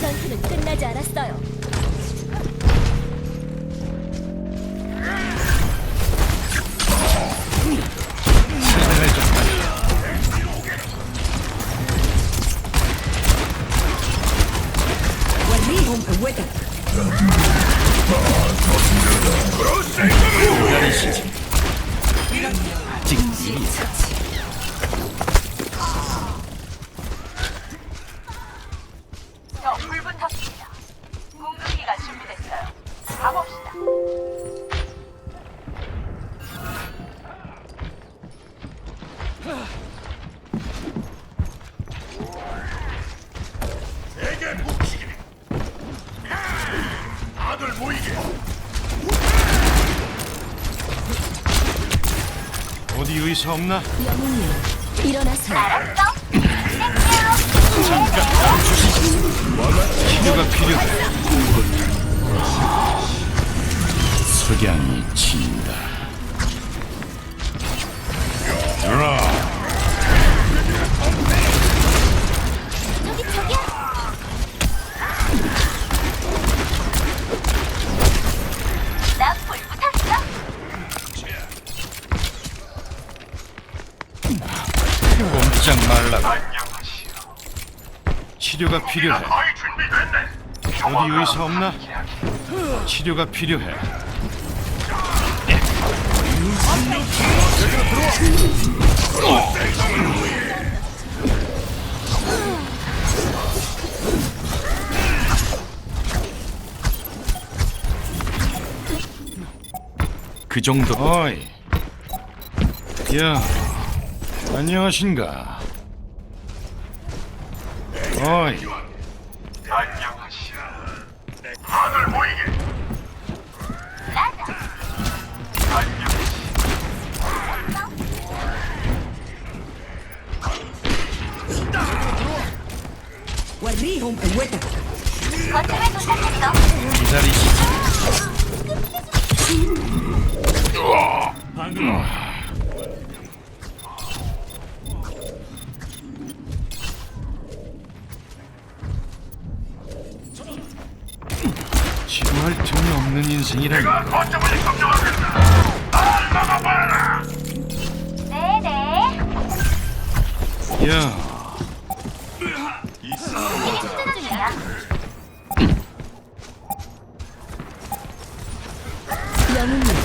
전투는 끝나지 않았어요. 그런 생각을 왜 하시지? 아직 이 저 불붙었습니다. 공격기가 준비됐어요. 가봅시다. 내게 묵히기. 다들 모이게. 어디 의사 없나? 영웅님 일어나세요. 치료가 필요해. 석양이 진다. 저기 저기야. 나 불 붙었어. 꼼짝 말라고. 안녕하시오. 치료가 필요해. 어디 의사 없나? 치료가 필요해. 그 정도. 어이. 야, 안녕하신가? 어이. 지. 지루할 틈이 없는 인생이란 거점을 점령하겠다. 날 막아봐라. 네네. 야 영웅님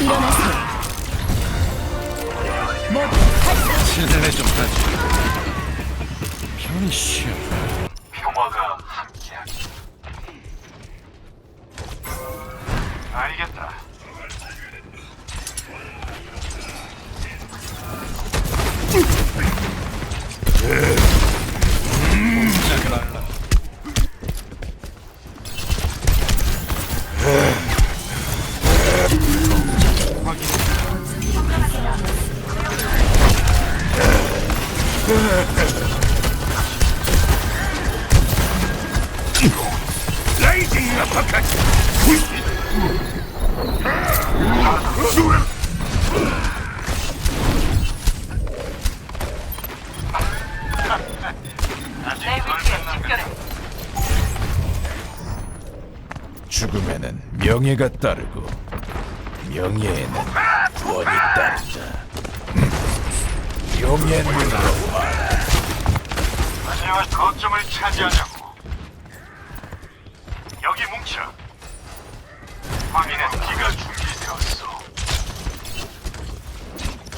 일어나세요. 실내 좀 하지 편히 쉬어 평화가 레이징 아파카치. 내 위치에 집결해. 죽음에는 명예가 따르고 명예에는 원이 따른다. 용의 눈으로 봐라. 안녕하 거점을 차지하자 뭉쳐. 확인해. 기가 준비되었어.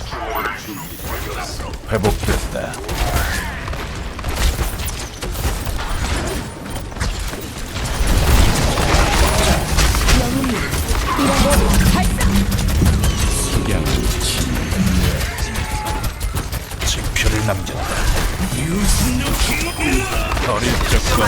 조언을 준비되었어. 회복됐다. 징표를 남겼다. 어릴 적과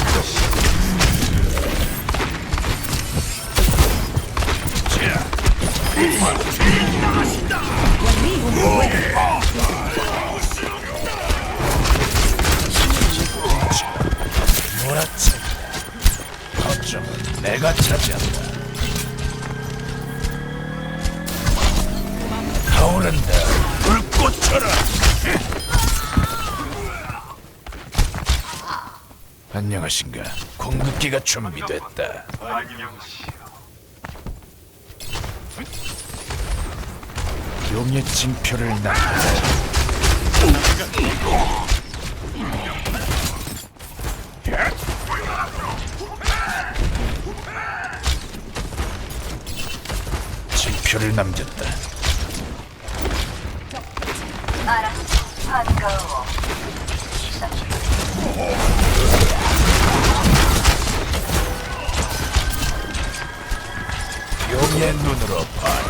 내가 차지한다. 타오른다. 불꽃처럼. 안녕하신가. 공급기가 준비됐다. 안녕하시오. 용의 징표를 남겼다. 징표를 남겼다. 용의 눈으로 봐라.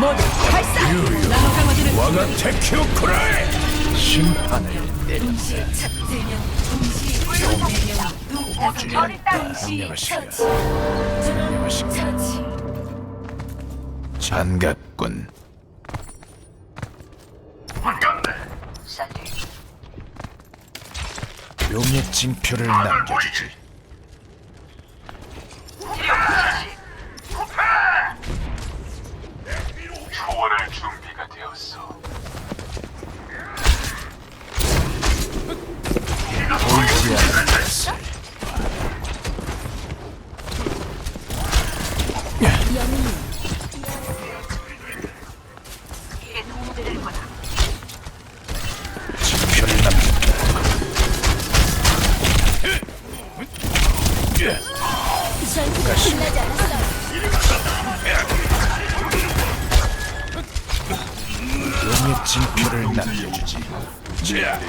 모두 발사. 나노 강화제를 와가 테큐 쿠라이 심판을 내린다. 안녕하신가. 안녕하신가. 반갑군. 용의 징표를 남겨주지. 자,